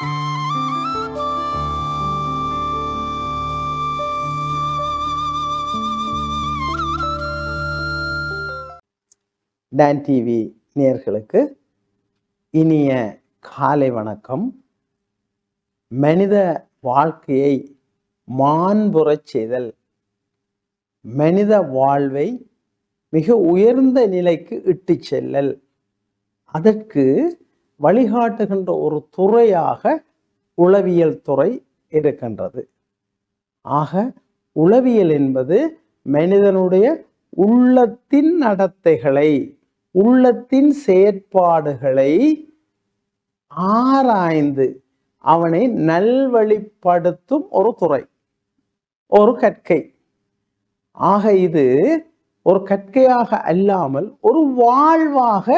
Don TV நேர்களுக்கு இனிய காலை வணக்கம். மனித வாழ்க்கையை மாண்புறச் செய்தல் மனித வாழ்வை மிக உயர்ந்த நிலைக்கு இட்டு செல்லல். அதற்கு வழிகாட்டுகின்ற ஒரு துறையாக உளவியல் துறை இருக்கின்றது. ஆக உளவியல் என்பது மனிதனுடைய உள்ளத்தின் நடத்தைகளை உள்ளத்தின் செயற்பாடுகளை ஆராய்ந்து அவனை நல்வழிப்படுத்தும் ஒரு துறை ஒரு கற்கை. ஆக இது ஒரு கற்கையாக அல்லாமல் ஒரு வாழ்வாக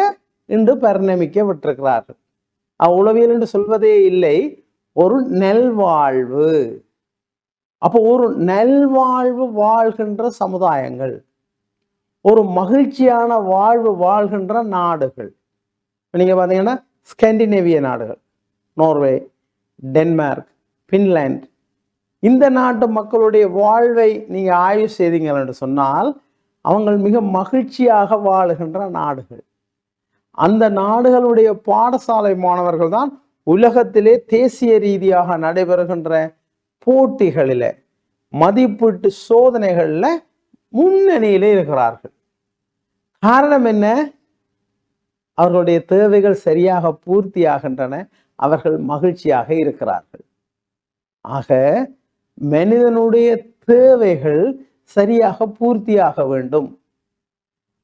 என்று பரிணமிக்க விட்டிருக்கிறார்கள் உளவியல் என்று சொல்வதே இல்லை ஒரு நல்வாழ்வு. அப்போ ஒரு நல்வாழ்வு வாழ்கின்ற சமுதாயங்கள் ஒரு மகிழ்ச்சியான வாழ்வு வாழ்கின்ற நாடுகள். நீங்கள் பார்த்தீங்கன்னா ஸ்கேண்டினேவிய நாடுகள் நோர்வே டென்மார்க் பின்லாந்து இந்த நாட்டு மக்களுடைய வாழ்வை நீங்கள் ஆய்வு செய்தீங்கள் என்று சொன்னால் அவங்கள் மிக மகிழ்ச்சியாக வாழுகின்ற நாடுகள். அந்த நாடுகளுடைய பாடசாலை மாணவர்கள் தான் உலகத்திலே தேசிய ரீதியாக நடைபெறுகின்ற போட்டிகளில மதிப்பீட்டு சோதனைகளில் முன்னணியிலே இருக்கிறார்கள். காரணம் என்ன? அவர்களுடைய தேவைகள் சரியாக பூர்த்தியாகின்றன. அவர்கள் மகிழ்ச்சியாக இருக்கிறார்கள். ஆக மனிதனுடைய தேவைகள் சரியாக பூர்த்தியாக வேண்டும்.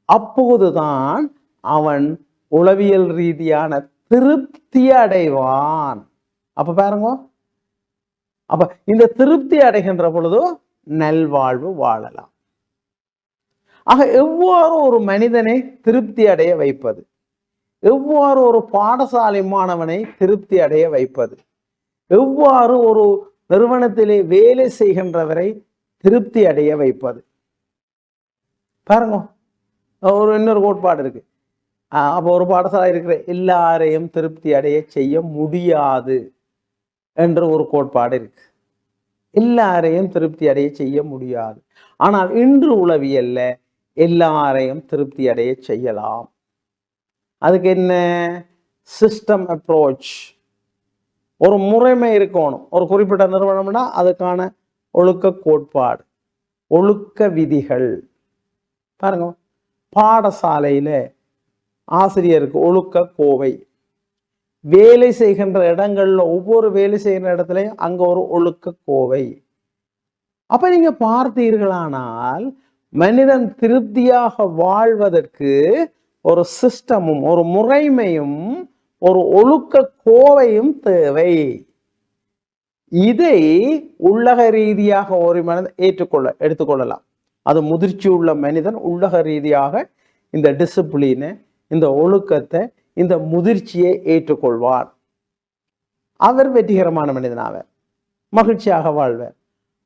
அப்போதுதான் அவன் உளவியல் ரீதியான திருப்தி அடைவான். அப்ப பாருங்க. அப்ப இந்த திருப்தி அடைகின்ற பொழுதோ நல்வாழ்வு வாழலாம். ஆக எவ்வாறு ஒரு மனிதனை திருப்தி அடைய வைப்பது? எவ்வாறு ஒரு பாடசாலை மாணவனை திருப்தி அடைய வைப்பது? எவ்வாறு ஒரு நிறுவனத்திலே வேலை செய்கின்றவரை திருப்தி அடைய வைப்பது? பாருங்க. ஒரு இன்னொரு கோட்பாடு இருக்கு. அப்போ ஒரு பாடசாலை இருக்கிற எல்லாரையும் திருப்தி அடைய செய்ய முடியாது என்ற ஒரு கோட்பாடு இருக்கு. எல்லாரையும் திருப்தி அடைய செய்ய முடியாது. ஆனால் இன்று உளவியல்ல எல்லாரையும் திருப்தி அடைய செய்யலாம். அதுக்கு என்ன? சிஸ்டம் அப்ரோச் ஒரு முறைமை இருக்கணும். ஒரு குறிப்பிட்ட நிறுவனம்னா அதுக்கான ஒழுக்க கோட்பாடு ஒழுக்க விதிகள். பாருங்க பாடசாலையில் ஆசிரியருக்கு ஒழுக்க கோவை. வேலை செய்கின்ற இடங்கள்ல ஒவ்வொரு வேலை செய்கிற இடத்துலையும் அங்க ஒரு ஒழுக்க கோவை. அப்ப நீங்க பார்த்தீர்களானால் மனிதன் திருப்தியாக வாழ்வதற்கு ஒரு சிஸ்டமும் ஒரு முறைமையும் ஒரு ஒழுக்க கோவையும் தேவை. இதை உள்ளக ரீதியாக ஒரு மனிதன் ஏற்றுக்கொள்ள எடுத்துக்கொள்ளலாம். அது முதிர்ச்சி உள்ள மனிதன் உள்ளக ரீதியாக இந்த டிசிப்ளினை இந்த ஒழுக்கத்தை இந்த முதிர்ச்சியை ஏற்றுக்கொள்வார். அவர் வெற்றிகரமான மனிதனாவர். மகிழ்ச்சியாக வாழ்வர்.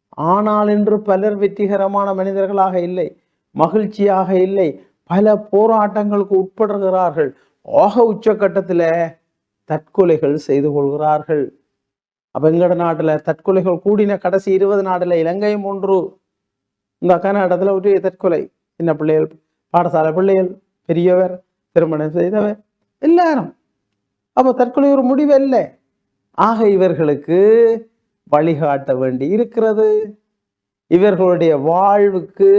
ஆனால் இன்று பலர் வெற்றிகரமான மனிதர்களாக இல்லை. மகிழ்ச்சியாக இல்லை. பல போராட்டங்களுக்கு உட்படுகிறார்கள். ஆக உச்சக்கட்டத்தில் தற்கொலைகள் செய்து கொள்கிறார்கள். அப்ப எங்கட தற்கொலைகள் கூடின கடைசி இருபது நாடுல இலங்கையும் ஒன்று. இந்த கர்நாடகத்துல ஒரு தற்கொலை. சின்ன பிள்ளைகள் பாடசாலை பிள்ளைகள் பெரியவர் திருமணம் செய்தவர் எல்லாரும். அப்போ தற்கொலை ஒரு முடிவு இல்லை ஆக இவர்களுக்கு வழிகாட்ட வேண்டி இருக்கிறது. இவர்களுடைய வாழ்வுக்கு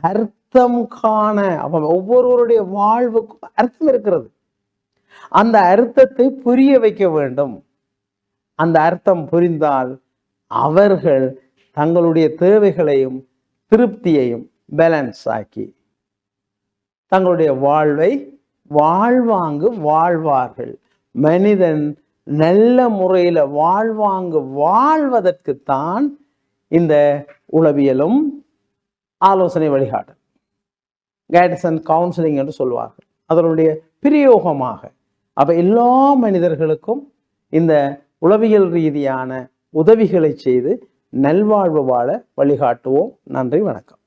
அர்த்தம் காண அவன் ஒவ்வொருவருடைய வாழ்வுக்கும் அர்த்தம் இருக்கிறது. அந்த அர்த்தத்தை புரிய வைக்க வேண்டும். அந்த அர்த்தம் புரிந்தால் அவர்கள் தங்களுடைய தேவைகளையும் திருப்தியையும் பேலன்ஸ் ஆக்கி தங்களுடைய வாழ்வை வாழ்வாங்கு வாழ்வார்கள். மனிதன் நல்ல முறையில் வாழ்வாங்கு வாழ்வதற்குத்தான் இந்த உளவியலும் ஆலோசனை வழிகாட்டல். கைடன்ஸ் அண்ட் கவுன்சிலிங் என்று சொல்வார்கள். அதனுடைய பிரயோகமாக. அப்போ எல்லா மனிதர்களுக்கும் இந்த உளவியல் ரீதியான உதவிகளை செய்து நல்வாழ்வு வாழ வழிகாட்டுவோம். நன்றி வணக்கம்.